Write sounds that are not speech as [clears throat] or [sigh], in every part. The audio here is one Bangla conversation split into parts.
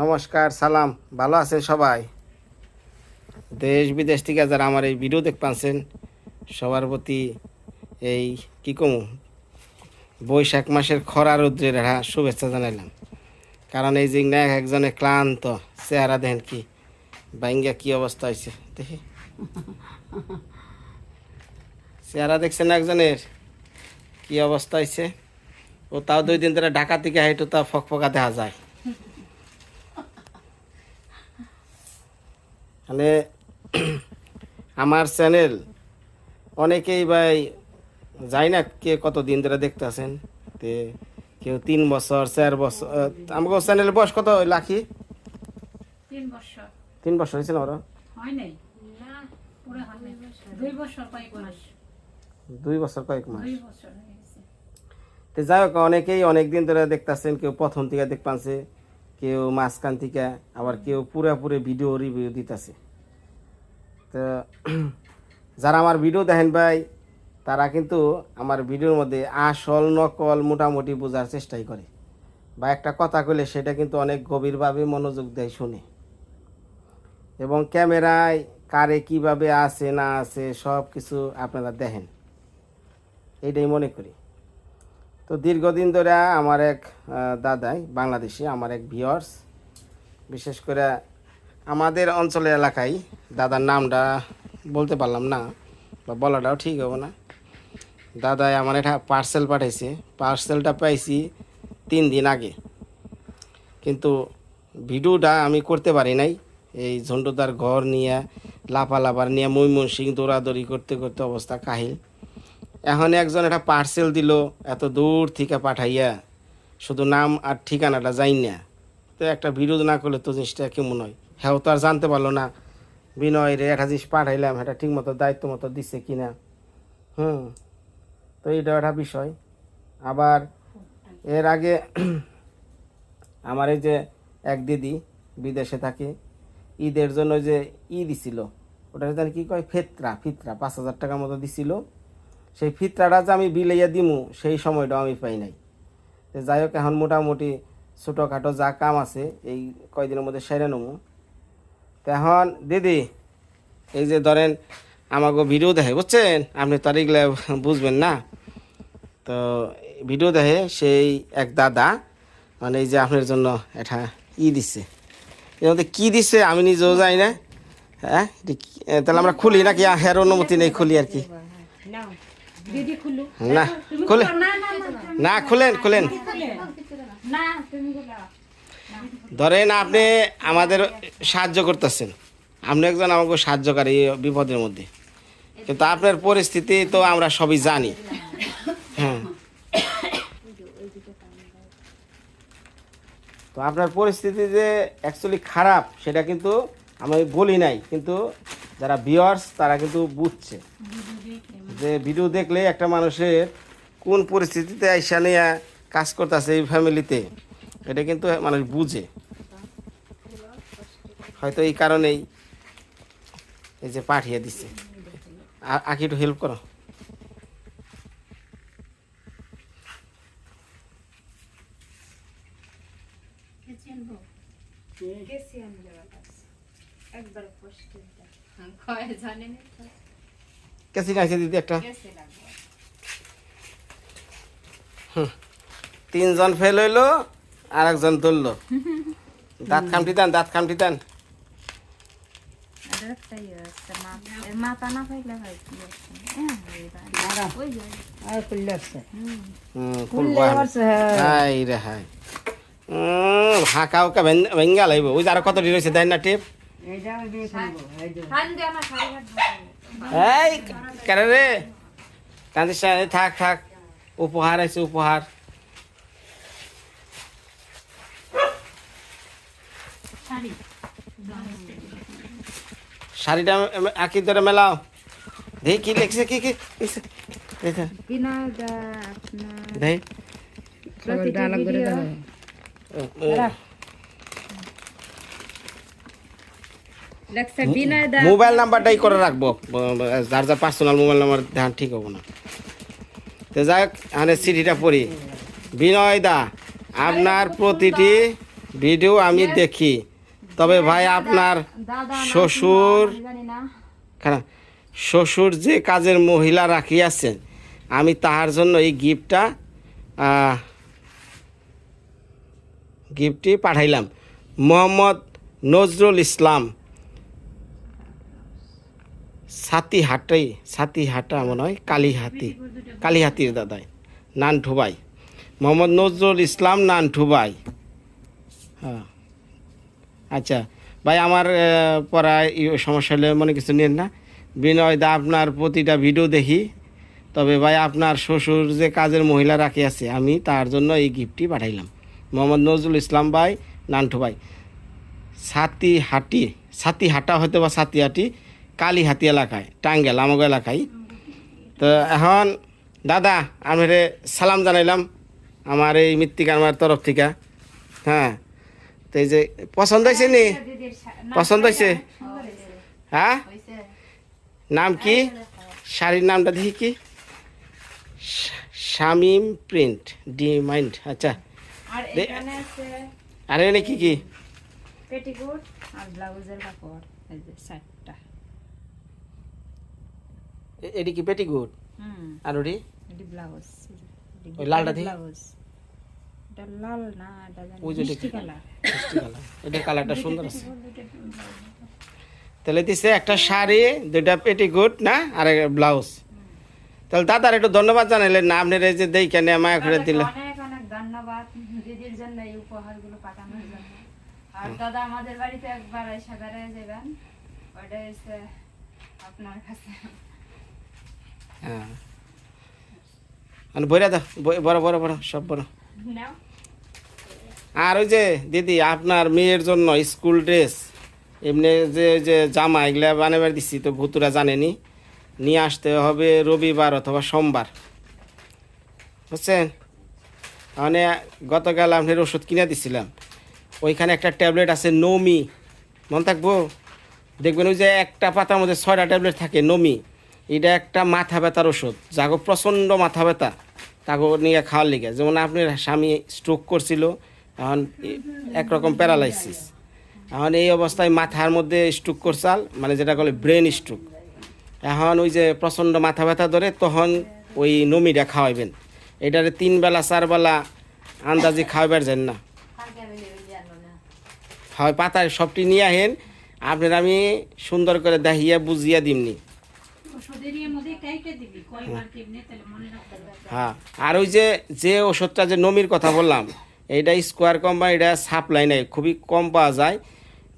নমস্কার, সালাম। ভালো আছেন সবাই? দেশ বিদেশ থেকে যারা আমার এই ভিডিও দেখ পাচ্ছেন, সবার প্রতি এই, কি কমু, বৈশাখ মাসের খরা রৌদ্রের হ্যাঁ শুভেচ্ছা জানাইলাম। কারণ এই যে না একজনে ক্লান্ত, চেহারা দেখেন কি বাইঙ্গা কি অবস্থা হয়েছে দেখি। চেহারা দেখছেন একজনের, কি অবস্থা হয়েছে ও তাও দুই দিন ধরে ঢাকা থেকে হাইটু তা ফকফকা দেখা যায় মানে আমার চ্যানেল অনেকেই ভাই যাই না কে কত দিন ধরে দেখতে আছেন। তে কেউ তিন বছর চার বছর আমাকে চ্যানেলের বয়স কত লাখি? তিন বছর। হয়েছে না ওরা দুই বছর কয়েক মাস। তো যাই হোক অনেকেই অনেক দিন ধরে দেখতেছেন কেউ প্রথম থেকে দেখ পাচ্ছে কেউ মাঝখান থেকে আবার কেউ পুরোপুরি ভিডিও রিভিউ দিতেছে। তো, যারা আমার ভিডিও দেখেন ভাই, তারা কিন্তু আমার ভিডিওর মধ্যে আসল, নকল, মোটামুটি বোঝার চেষ্টাই করে। বা একটা কথা কইলে সেটা কিন্তু অনেক গভীরভাবে মনোযোগ দেয় শুনে। এবং ক্যামেরায় কারে কীভাবে আছে, না আছে সব কিছু আপনারা দেখেন। এইটাই মনে করি। তো দীর্ঘদিন ধরে আমার এক দাদাই বাংলাদেশে, আমার এক ভিওর্স বিশেষ করে আমাদের অঞ্চলের এলাকায় দাদার নামটা বলতে পারলাম না, বা বলাটাও ঠিক হবে না। দাদাই আমার একটা পার্সেল পাঠাইছে। পার্সেলটা পাইছি তিন দিন আগে। কিন্তু ভিডিওটা আমি করতে পারি নাই। এই ঝন্ডুদার ঘর নিয়ে, লাফালাফার নিয়ে ময়মনসিং দৌড়াদৌড়ি করতে করতে অবস্থা কাহিল। এখন একজন একটা পার্সেল দিল, এত দূর থেকে পাঠাইয়া, শুধু নাম আর ঠিকানাটা যাই না। তো একটা বিরোধ না করলে তো জিনিসটা কেমন হয়? হ্যাঁ তো আর জানতে পারল না, বিনয় রে একটা জিনিস পাঠাইলাম এটা ঠিক মতো দায়িত্ব মতো দিছে কি না হুম, তো এইটা একটা বিষয়। আবার এর আগে [clears throat] আমার এই যে এক দিদি বিদেশে থাকে, ঈদের জন্য যে ই দিছিল ওটা জানি কি কয়? ফেতরা, ফিতরা, পাঁচ হাজার টাকার মতো দিছিল। সেই ফিতরাটা যে আমি বিলাইয়া দিমু, সেই সময়টাও আমি পাই নাই। যাই হোক, এখন মোটামুটি ছোটোখাটো যা কাম আছে, এই কয়দিনের মধ্যে সেরে নেব। তো এখন, দিদি, এই যে ধরেন আমাকে ভিডিও দেখে, বুঝছেন? আপনি তো বুঝবেন না। তো ভিডিও দেখে সেই এক দাদা মানে এই যে আপনার জন্য এটা ই দিচ্ছে এর মধ্যে কী দিচ্ছে আমি নিজেও যাই না। হ্যাঁ? তাহলে আমরা খুলি নাকি? হের অনুমতি নেই খুলি আর কি। না খুলে। না খুলেন খুলেন। ধরেন আপনি আমাদের সাহায্য করতেছেন। আপনি একজন আমাকে সাহায্যকারী বিপদের মধ্যে। কিন্তু আপনার পরিস্থিতি তো আমরা সবই জানি। হ্যাঁ। তো আপনার পরিস্থিতি যে অ্যাকচুয়ালি খারাপ সেটা কিন্তু আমি বলি নাই, কিন্তু যারা ভিওয়ার্স তারা কিন্তু বুঝছে। যে ভিডিও দেখলে একটা মানুষের কোন পরিস্থিতিতে আইসা নিয়ে কাজ করতেছে এই ফ্যামিলিতে এটা কিন্তু মানুষ বুঝে। হয়তো এই কারণেই এই যে পাঠিয়ে দিছে। আঁকি একটু হেল্প করো। দিদি একটা? তিনজন ফেল হইল আর একজন ধরলো দাঁত খামটি দেন দাঁত খামটি দেন হাঁকা উকা ভেঙ্গা লাগবে ওই যে আরও কত রয়েছে, দেন না টিপ। এই কেন রে? কান্দিস থাক থাক। উপহার আছে উপহার। শাড়ি। শাড়িটা আঁকি ধরে মেলাও। দেখি কি লিখছে কি কি? দেখে বিনয়দা আপনার দেখ সবাই ডায়লগ করে দাও লেখছে বিনয়দা মোবাইল নাম্বারটাই করে রাখব। যার যার পার্সোনাল মোবাইল নাম্বার ধ্যান ঠিক হব না। তো যাক এখানে চিঠিটা পড়ি। বিনয় দা আপনার প্রতিটি ভিডিও আমি দেখি। তবে ভাই আপনার শ্বশুর শ্বশুর যে কাজের মহিলা রাখিয়াছেন আমি তাহার জন্য এই গিফটটা গিফটটি পাঠাইলাম। মোহাম্মদ নজরুল ইসলাম। সাতি হাটাই সাতি হাটা মনে হয়, কালীহাতি। কালীহাতির দাদাই নানঠুবাই মোহাম্মদ নজরুল ইসলাম নানঠুবাই হ্যাঁ। আচ্ছা ভাই আমার পড়ায় সমস্যা হলে মনে কিছু নেন না? বিনয় দা আপনার প্রতিটা ভিডিও দেখি। তবে ভাই আপনার শ্বশুর যে কাজের মহিলা রাখি আছে, আমি তার জন্য এই গিফটটি পাঠাইলাম। মোহাম্মদ নজরুল ইসলাম ভাই নান্টু ভাই সাতি হাটি, সাতি হাটা হয়তো বা সাতি হাটি কালীহাতি এলাকায় টাঙ্গেল আমাগো এলাকায়। তো এখন দাদা আমি সালাম জানাইলাম আমার এই মৃত্তিকা আমার তরফ থেকে। হ্যাঁ তো এই যে পছন্দ হয়েছে নি? পছন্দ হয়েছে? হ্যাঁ? নাম কি? শাড়ির নামটা দেখি কি? শামিম প্রিন্ট ডি মাইন্ড আচ্ছা। আর এখানে কি কি? পেটিকোট আর ব্লাউজের কাপড় চারটা কি হুম। আর ওটি? এটি ব্লাউজ। ওই লালটা দেখি। ব্লাউজ। এটা লাল না এটা ওই যে মিষ্টি কালার। মিষ্টি কালার। এটার [laughs] কালারটা সুন্দর আছে। তাহলে দিছে একটা শাড়ি দুইটা পেটিগুড না? আর ব্লাউজ। তাহলে দাদার একটু ধন্যবাদ জানাইলেন না আপনার এই যে দেখে নিয়ে মায়া করে দিল। অনেক অনেক ধন্যবাদ দিদির জন্য এই উপহারগুলো পাঠানোর জন্য। আর দাদা আমাদের বাড়িতে একবার এসে বেড়ায় যাবেন। ওটা এসে আপনার কাছে। হ্যাঁ। বইরা দাও বড় বড় বড় সব বড়। আর ওই যে দিদি আপনার মেয়ের জন্য স্কুল ড্রেস এমনি যে যে জামা এগুলা বানাবার দিচ্ছি তো ভুতুরা জানেনি। নিয়ে আসতে হবে রবিবার অথবা সোমবার। বুঝছেন? মানে গতকাল আপনার ওষুধ কিনে দিছিলাম। ওইখানে একটা ট্যাবলেট আছে নমি। মন থাকব? দেখবেন ওই যে একটা পাতার মধ্যে ছয়টা ট্যাবলেট থাকে নমি। এটা একটা মাথা ব্যথার ওষুধ। যাগো প্রচণ্ড মাথা ব্যথা তাকে নিয়ে খাওয়ার লিগে। যেমন আপনার স্বামী স্ট্রোক করছিল, এখন একরকম প্যারালাইসিস এখন এই অবস্থায় মাথার মধ্যে স্ট্রোক করছাল মানে যেটা বলে ব্রেন স্ট্রোক এখন ওই যে প্রচণ্ড মাথা ব্যথা ধরে, তখন ওই নমিটা খাওয়াইবেন। এটারে তিন বেলা, চার বেলা আন্দাজে খাওয়াবার যান না। হয় পাতায় সবটি নিয়ে আহেন, আপনার আমি সুন্দর করে দেখিয়া বুঝিয়া দিমনি। হ্যাঁ আর ওই যে যে ওষুধটা যে নমির কথা বললাম এটা স্কোয়ার কোম্পানিটা সাপ্লাই নেই খুবই কম পাওয়া যায়।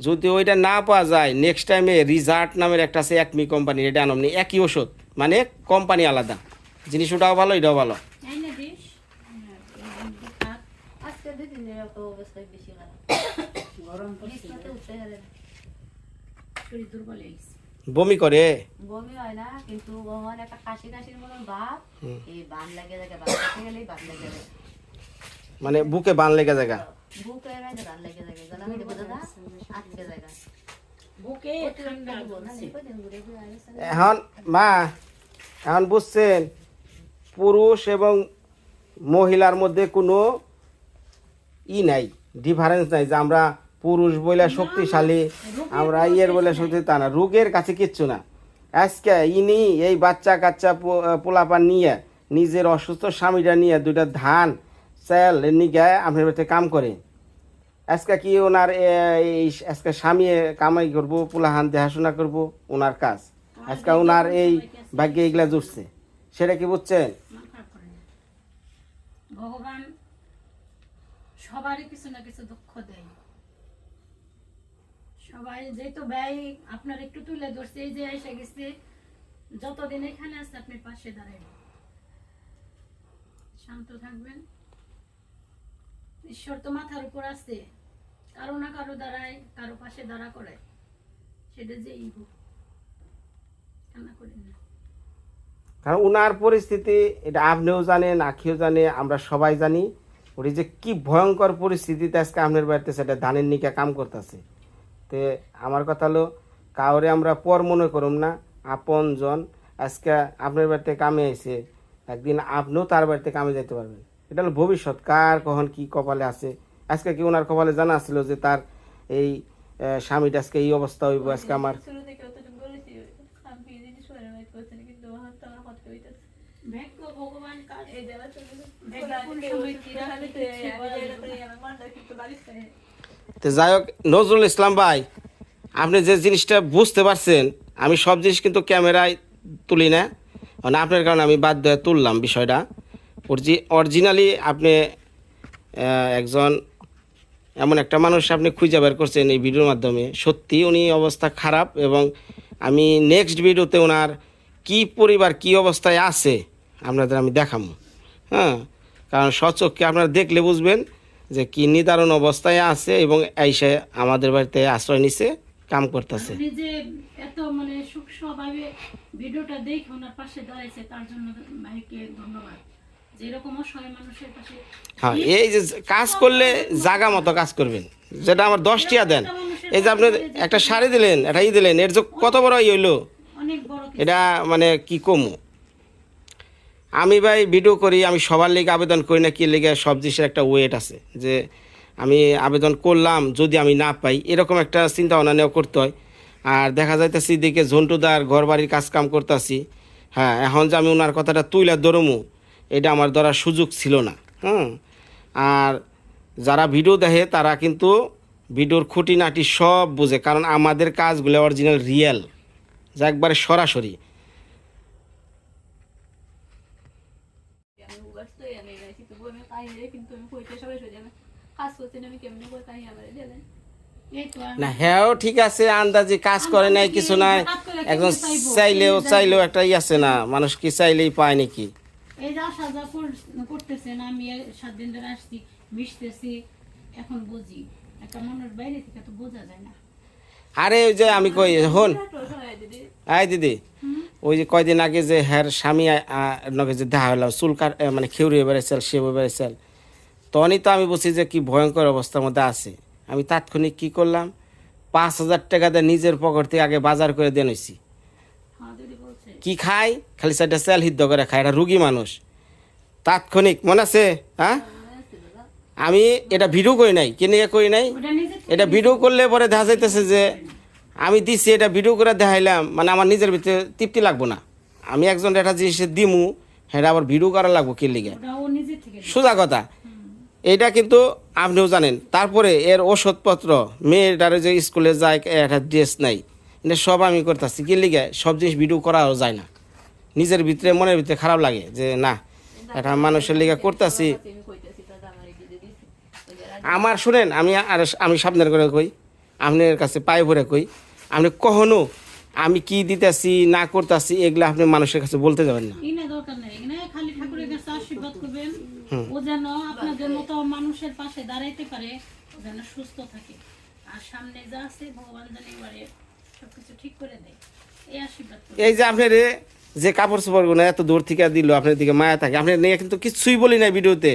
যদি ওইটা না পাওয়া যায় নেক্সট টাইমে রিজার্ট নামের একটা আছে একমি কোম্পানি এটা আনমনি একই ওষুধ মানে কোম্পানি আলাদা। জিনিস ওটাও ভালো এটাও ভালো। [coughs] গরম দুর্বল বমি করে? বমি হয় না কিন্তু ওখানে একটা কাশি কাশির মতন ভাব। এই বান লাগে যায় বান লাগতে গেলেই বান লাগে মানে বুকে বান লেগে জায়গা বুকে রাইতে বান লাগে যায় গলা হইতে বোঝা না আটকে আসছে এখন মা এখন বুঝছেন পুরুষ এবং মহিলার মধ্যে কোনো ই নাই ডিফারেন্স নাই যে আমরা পুরুষ বলে শক্তিশালী আমরা ইয়ের বলে শক্তি তা না রোগের কাছে কিচ্ছু না। আজকে ইনি এই বাচ্চা কাচ্চা পোলাপান নিয়ে নিজের অসুস্থ স্বামীটা নিয়ে দুইটা ধান চাল নিয়ে আপনার বাড়িতে কাম করে। আজকে কি ওনার এই আজকে স্বামী কামাই করব পোলাহান দেখাশোনা করব ওনার কাজ। আজকে ওনার এই ভাগ্যে এগুলা জুটছে সেটা কি বুঝছেন। ভগবান সবারই কিছু না কিছু দুঃখ দেয়। সবাই যেহেতু ব্যয় আপনার একটু তুলে ধরছে, এই যে এসে গেছে, যতদিন এখানে আছে আপনি পাশে দাঁড়াবেন শান্ত থাকবেন। ঈশ্বর তো মাথার উপর আছে। কারও না কারও দাঁড়ায় কারও পাশে দাঁড়া করে। সেটা যে ইহু কান্না করেন না। কারণ ওনার পরিস্থিতি, এটা আপনিও জানেন, আখিও জানে, আমরা সবাই জানি ওটি যে কি ভয়ঙ্কর পরিস্থিতিতে আজকে আপনার বাড়িতে সেটা ধানের নিকা কাম করতেছে। তে আমার কথা হলো কাউরে আমরা পর মনে করুম না। আপন জন আজকে আপনার বাড়িতে কামে আইছে একদিন আপনিও তার বাড়িতে কামে যেতে পারবেন। এটা হলো ভবিষ্যৎ কার কখন কি কপালে আছে। আজকে কি ওনার কপালে জানা ছিল যে তার এই স্বামীটা আজকে এই অবস্থা হইব? আজকে আমার ভগবান কাজ এই জায়গা তো যাই হোক, নজরুল ইসলাম ভাই, আপনি যে জিনিসটা বুঝতে পারছেন, আমি সব জিনিস কিন্তু ক্যামেরায় তুলি না। মানে আপনার কারণে আমি বাধ্য হয়ে তুললাম বিষয়টা। অরিজিনালি আপনি একজন এমন একটা মানুষ আপনি খুঁজে বের করছেন এই ভিডিওর মাধ্যমে। সত্যি উনি অবস্থা খারাপ এবং আমি নেক্সট ভিডিওতে ওনার কি পরিবার, কি অবস্থায় আছে, আপনাদের আমি দেখাবো হ্যাঁ কারণ সচক্ষে আপনারা দেখলে বুঝবেন যে কি নিদারুণ অবস্থায় আছে এবং এসে আমাদের বাড়িতে আশ্রয় নিছে কাম করতেছে। যে এত মানে সূক্ষ্মভাবে ভিডিওটা দেখে ওনার পাশে দাঁড়াইছে তার জন্য ভাইকে ধন্যবাদ। যেরকম অসহায় মানুষের পাশে হ্যাঁ এই যে কাজ করলে জাগা মতো কাজ করবেন। যেটা আমার দশ টিয়া দেন। এই যে আপনি একটা শাড়ি দিলেন একটা ই দিলেন এর যে কত বড় ই হইল। এটা মানে কি কমু? আমি ভাই ভিডিও করি, আমি সবার লিগে আবেদন করি না, কি লিগে সব জিনিসের একটা ওয়েট আছে। যে আমি আবেদন করলাম, যদি আমি না পাই, এরকম একটা চিন্তা ভাবনা নেওয়া করতে হয়। আর দেখা যাইতেছি দিকে ঝন্টুদার ঘর বাড়ির কাজ কাম করতেছি। হ্যাঁ এখন যে আমি ওনার কথাটা তুইলা ধরমু, এটা আমার ধরার সুযোগ ছিল না। হুম? আর যারা ভিডিও দেখে, তারা কিন্তু ভিডিওর খুঁটিনাটি সব বোঝে, কারণ আমাদের কাজগুলো অরিজিনাল রিয়েল যা একবারে সরাসরি আমি ব্যস্ত আমি গেছি তবু আমি কাহিনী কিন্তু আমি কইতে সবাই সোজা আমি কাজ করছি না হ্যাঁ ঠিক আছে আন্দাজি কাজ করে নাই কিছু নাই। একজন চাইলেও চাইলেও একটা ই আছে না মানুষ কি চাইলেই পায় নাকি? এই যা কর- করতেছেন আমি সাত দিন ধরে আসছি মিশতেছি এখন বুঝি। একটা মানুষ বাইরে থেকে তো বোঝা যায় না। আরে ওই যে আমি কই হন। আয় দিদি। ওই যে কয়দিন আগে যে হ্যার স্বামী নগে যে দেখা হলাম চুল কাট মানে খেউরি বেড়াইছিল সে বেড়াইছিল তখনই তো আমি বুঝছি যে কি ভয়ঙ্কর অবস্থার মধ্যে আছে। আমি তাৎক্ষণিক কি করলাম? পাঁচ হাজার টাকা দিয়ে নিজের পকেট থেকে আগে বাজার করে দিয়ে নইছি হ্যাঁ বলছে। কি খায় খালি সাইডে সেল হিদ্ধ করে খায় এটা রুগী মানুষ। তাৎক্ষণিক মনে আছে? হ্যাঁ? আমি এটা ভিডিও করি নাই কিনে করি নাই? এটা ভিডিও করলে পরে দেখা যাইতেছে যে আমি দিছি এটা ভিডিও করে দেখাইলাম মানে আমার নিজের ভিতরে তৃপ্তি লাগবো না। আমি একজন একটা জিনিস দিমু সেটা আবার ভিডিও করা লাগবো কি লিগে? সোজা কথা। এইটা কিন্তু আপনিও জানেন। তারপরে এর ওষুধপত্র মেয়েটারে যে স্কুলে যায় একটা ড্রেস নাই। এটা সব আমি করতেছি। কি লিগে? সব জিনিস ভিডিও করাও যায় না। নিজের ভিতরে, মনের ভিতরে খারাপ লাগে যে, না, এটা মানুষের লিগে করতেছি। আমার শুনেন, আমি আর, আমি সাবধান করে কই, আপনার কাছে পায়ে ভরে কই। আপনি কখনো আমি কি দিতেছি না করতেছি এগুলো আপনি মানুষের কাছে বলতে যাবেন না। কিনা দরকার নেই এখানে খালি ঠাকুরের কাছে আশীর্বাদ করবেন। ও যেন আপনাদের মতো মানুষের পাশে দাঁড়াইতে পারে যেন সুস্থ থাকে। আর সামনে যা আছে ভগবান যেন এবারে সবকিছু ঠিক করে দেয়। এই আশীর্বাদ করবেন। এই যে আপনার যে কাপড় চোপড়গুলো এত দূর থেকে দিল আপনার দিকে মায়া থাকে আপনি নিয়ে কিন্তু কিছুই বলি নাই ভিডিওতে।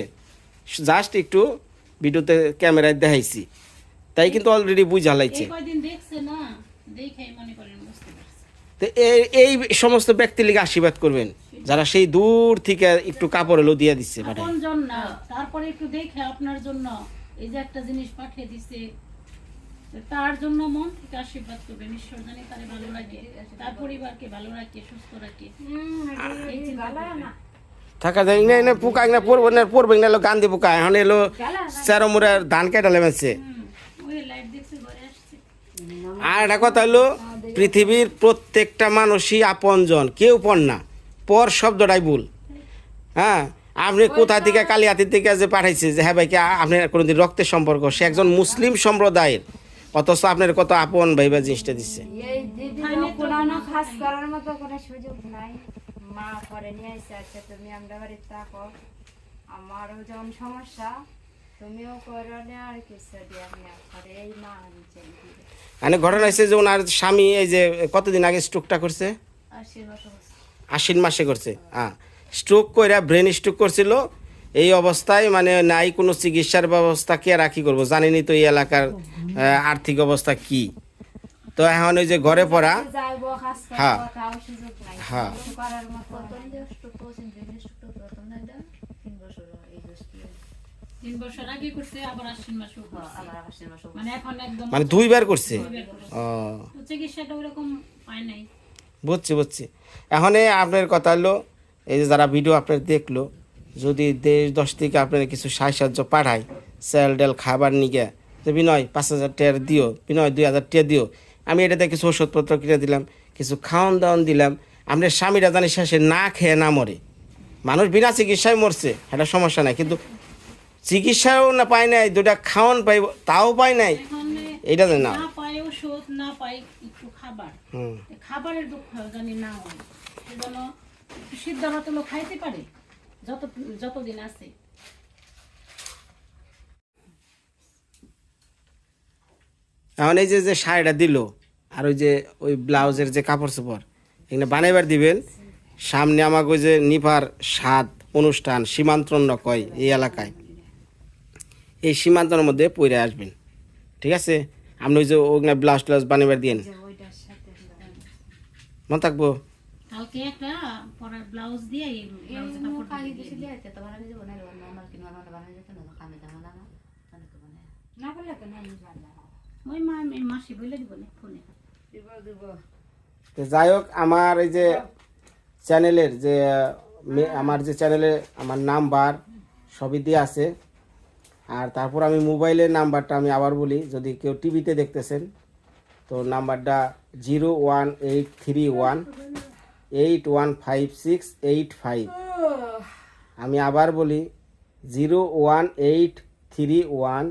জাস্ট একটু ভিডিওতে ক্যামেরায় দেখাইছি। তাই কিন্তু অলরেডি বুঝা লাগছে। কয়দিন দেখছে না দেখেই মনে করেন তো এই এই সমস্ত ব্যক্তির লিগে আশীর্বাদ করবেন যারা সেই দূর থেকে একটু কাপড় এলো দিয়ে দিচ্ছে তারপরে একটু দেখে আপনার জন্য এই যে একটা জিনিস পাঠিয়ে দিছে তার জন্য মন থেকে আশীর্বাদ করবেন ঈশ্বর জানি তারে ভালো লাগে তার পরিবারকে ভালো রাখে সুস্থ রাখে। থাকা যায় না না পোকা না পড়ব না পড়বে না এলো গান্ধী পোকা এখন এলো চেরমুড়ার ধান কেটে লেমেছে আর একটা কথা হলো পৃথিবীর প্রত্যেকটা মানুষই আপনজন কেউ পর না পর শব্দটাই ভুল। হ্যাঁ? আপনি কোথা থেকে কালিয়াতির থেকে যে পাঠাইছে যে হ্যাঁ ভাই কি আ- আপনার কোনোদিন রক্তের সম্পর্ক? সে একজন মুসলিম সম্প্রদায়ের। অথচ আপনার কত আপন ভাই ভাইবা জিনিসটা দিচ্ছে এই দিদি কোনো কাজ করার মতো কোনো সুযোগ নাই। মা পরে নিয়ে আসছে তুমি আমরা বাড়িতে থাকো। আমারও যেমন সমস্যা তুমিও করো না আর কিছু দিয়ে আমি আর এই মা আমি চাই দিবে মানে ঘটনা হয়েছে যে ওনার স্বামী এই যে কতদিন আগে স্ট্রোকটা করছে? আশ্বিন মাসে করছে হ্যাঁ স্ট্রোক করে ব্রেন স্ট্রোক করছিল এই অবস্থায় মানে নাই কোনো চিকিৎসার ব্যবস্থা কে রাখি করব? জানেনই তো এই এলাকার আর্থিক অবস্থা কি। তো এখন ওই যে ঘরে পড়া হ্যাঁ। হ্যাঁ। মানে এখন মানে দুইবার করছে? বুঝছি বুঝছি। এখন আপনার কথা হলো এই যে যারা ভিডিও আপনার দেখল যদি দেশ দশ থেকে আপনার কিছু সাহায্য সাহায্য পাঠায় চাল ডেল খাবার নিগে যে বিনয় পাঁচ হাজার টাকার দিও বিনয় দুই হাজার টাকা দিও আমি এটাতে কিছু ওষুধপত্র কিনে দিলাম কিছু খাওয়ান দাওয়ান দিলাম আপনার স্বামীরা জানি শেষে না খেয়ে না মরে। মানুষ বিনা চিকিৎসায় মরছে এটা সমস্যা নাই কিন্তু চিকিৎসাও না পায় নাই দুটা খাওয়ান পাইব তাও পায় নাই। জানি না। না ওষুধ না পায় একটু খাবার। হুম। খাবারের দুঃখ জানি না। হয় সেজন্য সিদ্ধ ভাত খাইতে পারে যত যতদিন আছে। এখন এই যে যে শাড়িটা দিল আর ওই যে ওই ব্লাউজের যে কাপড় চোপড় এখানে বানাইবার দিবেন। সামনে আমাকে ওই যে নিপার স্বাদ অনুষ্ঠান সীমান্তন কয় এই এলাকায়। এই সীমান্তর মধ্যে পরে আসবেন। ঠিক আছে? আপনি ওই যে ওখানে ব্লাউজ ট্লাউজ বানাইবার দিন ওইটার সাথে মন থাকব? কালকে একটা পরার ব্লাউজ দিয়ে এই ব্লাউজে কাপড় দিয়ে দিছি দিয়ে দিয়ে তো বানাবি যাব না নরমাল কিনো আমরা বানাই যেত না খামে দাম না মানে না করলে তো না বুঝলাম না। মা আমি মাসি বলে দিব না ফোনে। দিব দিব। তো যাই হোক আমার এই যে চ্যানেলের যে মে- আমার যে চ্যানেলে আমার নাম্বার সবই দিয়ে আছে। আর তারপর আমি মোবাইলের নাম্বারটা আমি আবার বলি যদি কেউ টিভিতে দেখতেছেন তো নাম্বারটা zero one eight three one eight one five six eight five. আমি আবার বলি zero one eight three one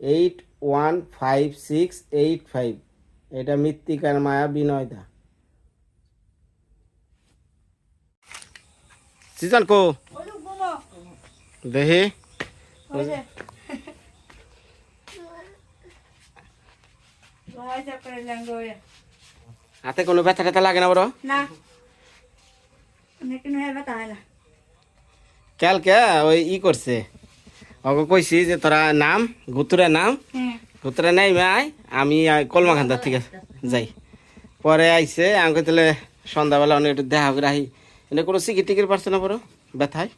eight one five six eight five. এটা মৃত্তিকার মায়া বিনয়দা সিজন কো দেখি হাতে কোনো ব্যথা ট্যাথা লাগে না বড়? না। হয় কালকে ওই ই করছে। ওকে কইছি যে তোরা নাম গুতুরা নাম হ্যাঁ। গুতুরা নাই ভাই আমি কলমা খান্দার থেকে যাই। পরে আইছে আমি কই তাহলে সন্ধ্যাবেলা অনেক একটু দেখা করে আহি। এনে কোনো সিকির টিকির পারছে না বড়? ব্যথায়?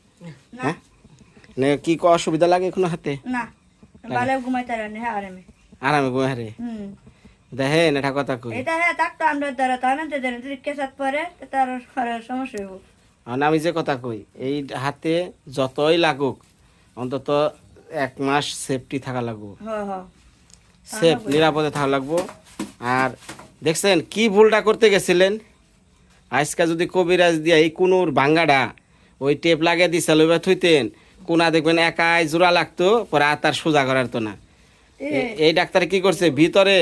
হ্যাঁ? নে কি ক অসুবিধা লাগে কোনো হাতে? না ঘুমাইতে আরামে। আরামে হুম। দেখেন এটা কথা কই। এটা হ্যাঁ থাকতো আমরা দ্বারা তাহলে তো দেন যদি কেসাত পরে তার সমস্যা হইব। আমি যে কথা কই এই হাতে যতই লাগুক অন্তত এক মাস সেফটি থাকা লাগবো। সেফ নিরাপদে থাকা লাগবো। আর দেখছেন কি ভুলটা করতে গেছিলেন? আজকে যদি কবিরাজ দিয়া এই কুনুর ভাঙ্গাটা ওই টেপ লাগিয়ে দিছিল থুইতেন কোনা দেখবেন একাই জোড়া লাগতো পরে আর তার সোজা করার তো না। এই ডাক্তার কি করছে? ভিতরে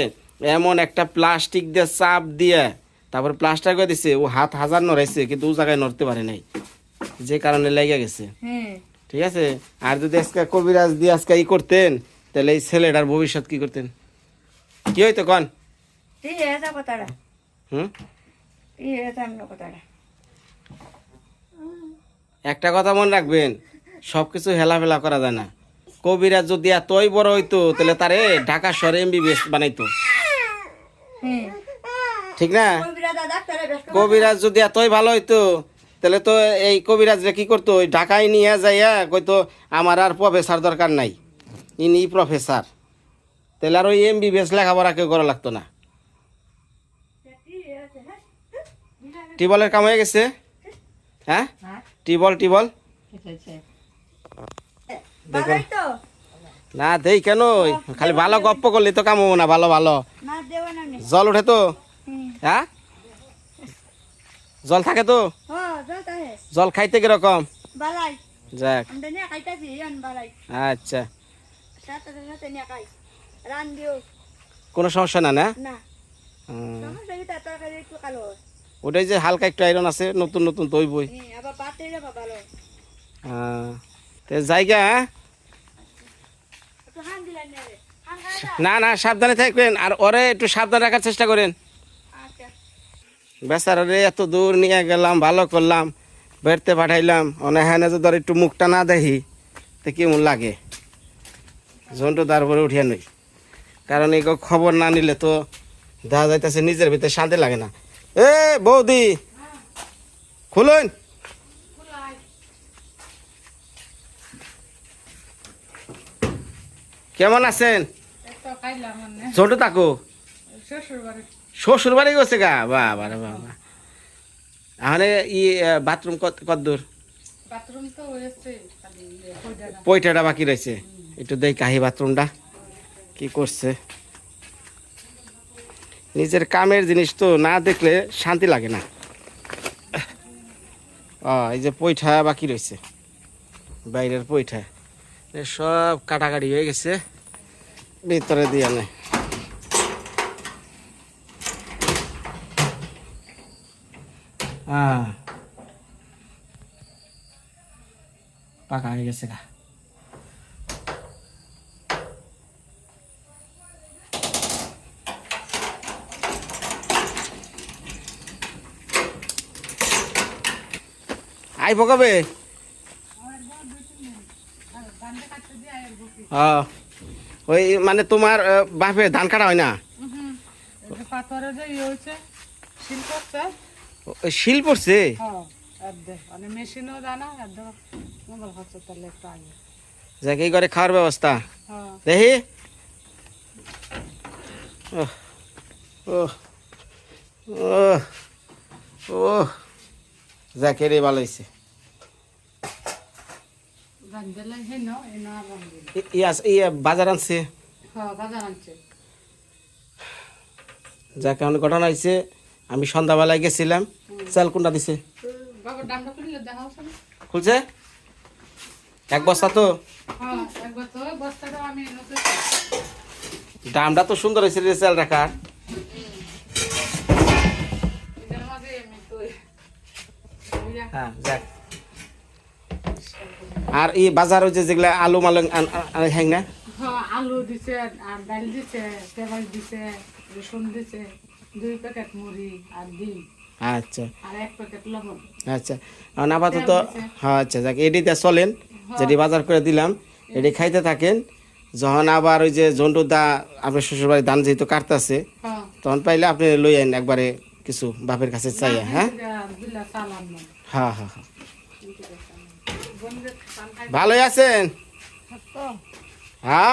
এমন একটা প্লাস্টিক দিয়ে চাপ দিয়ে তারপর প্লাস্টার করে দিছে ও হাত হাজার নড়াইছে কিন্তু ও জায়গায় নড়তে পারে নাই। যে কারণে লেগে গেছে। হ্যাঁ। ঠিক আছে? আর যদি আজকে কবিরাজ দিয়ে আজকে ই করতেন তাহলে এই ছেলেটার ভবিষ্যৎ কি করতেন? কি হইতো কন? হুম? একটা কথা মনে রাখবেন সব কিছু হেলাফেলা করা যায় না। কবিরাজ যদি এতই বড় হইতো তাহলে তারে ঢাকা শহরে এমবিবিএস বানাইতো। হ্যাঁ ঠিক না? কবিরাজা ডাক্তারে ব্যস্ত। কবিরাজ যদি এতই ভালো হইতো তাহলে তো এই কবিরাজরা কি করতো? ওই ঢাকায় নিয়ে যাইয়া কইতো আমার আর প্রফেসর দরকার নাই। ইনি প্রফেসর তাহলে আর ওই এমবিবিএস লেখাপড়া কেউ করা লাগতো না। টিবলের কাম হয়ে গেছে? হ্যাঁ? টিবল টিবল? তো। না দেই কেন? খালি ভালো গপ্প করলে তো কামো না ভালো ভালো। জল উঠে তো? হ্যাঁ? জল থাকে তো? জল খাইতে কীরকম? যাক। আচ্ছা। কোনো সমস্যা না না। ওটাই যে হালকা একটু আয়রন আছে নতুন নতুন তৈ বই হ্যাঁ জায়গা হ্যাঁ? একটু হান দিলেন না রে হান খাই না না সাবধানে থাকবেন। আর ওরে একটু সাবধান রাখার চেষ্টা করেন। আচ্ছা। বেচারা রে এত দূর নিয়ে গেলাম ভালো করলাম বেড়তে পাঠাইলাম। অনেক হ্যাঁ যে ধর একটু মুখটা না দেখি তো কেমন লাগে? জন্টু তারপরে উঠিয়ে নই। কারণ এই খবর না নিলে তো দেখা যাইতেছে নিজের ভিতরে শান্তি লাগে না। এ বৌদি! খুলুন! কেমন আছেন? ছোট থাকো শ্বশুর বাড়ি গেছে গা? বাহ বাহ তাহলে ই বাথরুম কত দূর পয়টাটা বাকি রয়েছে। একটু দেখ কাহি বাথরুমটা কি করছে। নিজের কামের জিনিস তো না দেখলে শান্তি লাগে না। এই যে পৈঠা বাকি রয়েছে। বাইরের পৈঠা এ সব কাটাকাটি হয়ে গেছে। ভিতরে দিয়ে নেয় হ্যাঁ। পাকা হয়ে গেছে গা। আইব কবে হ্যাঁ। ওই মানে তোমার বাপে ধান কাটা হয় না? ইয়ে শিল পড়ছে। হ্যাঁ মানে যাক এই ঘরে খাওয়ার ব্যবস্থা। হ্যাঁ। দেখি। ওহ। যাক ভালো হয়েছে রান্ধলে হে ন এ না রান্ধলে ই- ই আস- ই বাজার আনছে? হ্যাঁ এখন ঘটনা হয়েছে আমি সন্ধ্যাবেলায় গেছিলাম চাল কোনটা দিছে। দামটা খুলছে? এক বস্তা তো? হ্যাঁ একবার তো দামটা সুন্দর হয়েছে রে চাল রাখার। হ্যাঁ যাক। আর এই বাজার ওই যে যেগুলা আলু মালং হ্যাং না? হ্যাঁ আলু দিছে আর ডাল দিছে তেল দিছে রসুন দিছে দুই প্যাকেট মুড়ি আর ডিম। আচ্ছা। আর এক প্যাকেট লবণ। আচ্ছা। এখন আপাতত হ্যাঁ আচ্ছা যাক এটিতে চলেন। যেটি বাজার করে দিলাম এটি খাইতে থাকেন। যখন আবার ওই যে জন্টু দা আপনার শ্বশুরবাড়ি ধান যেহেতু কাটতেছে হ্যাঁ। তখন পাইলে আপনি লই আইন একবারে কিছু বাপের কাছে চাইয়া হ্যাঁ? হ্যাঁ হ্যাঁ হ্যাঁ। ভালোই আছেন? হ্যাঁ?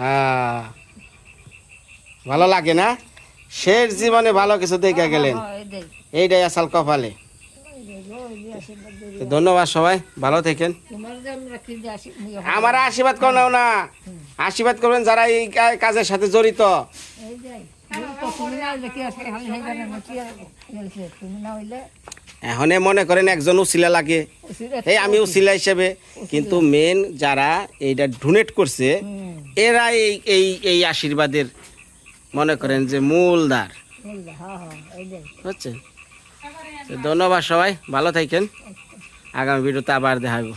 হ্যাঁ। ভালো লাগে না? শেষ জীবনে ভালো কিছু দেখে গেলেন। এইটাই আসাল কপালে। ধন্যবাদ সবাই, ভালো থাকেন। আমার আশীর্বাদ করো না। আশীর্বাদ করবেন যারা এই কাজের সাথে জড়িত। এখন মনে করেন একজন উচিলা লাগে। এই আমি উচিলা হিসেবে। কিন্তু মেন যারা এইটা ডোনেট করছে এরা এই এই এই আশীর্বাদের মনে করেন যে মূলধার বুঝছেন ধন্যবাদ সবাই ভালো থাকেন। আগামী ভিডিওতে আবার দেখাবো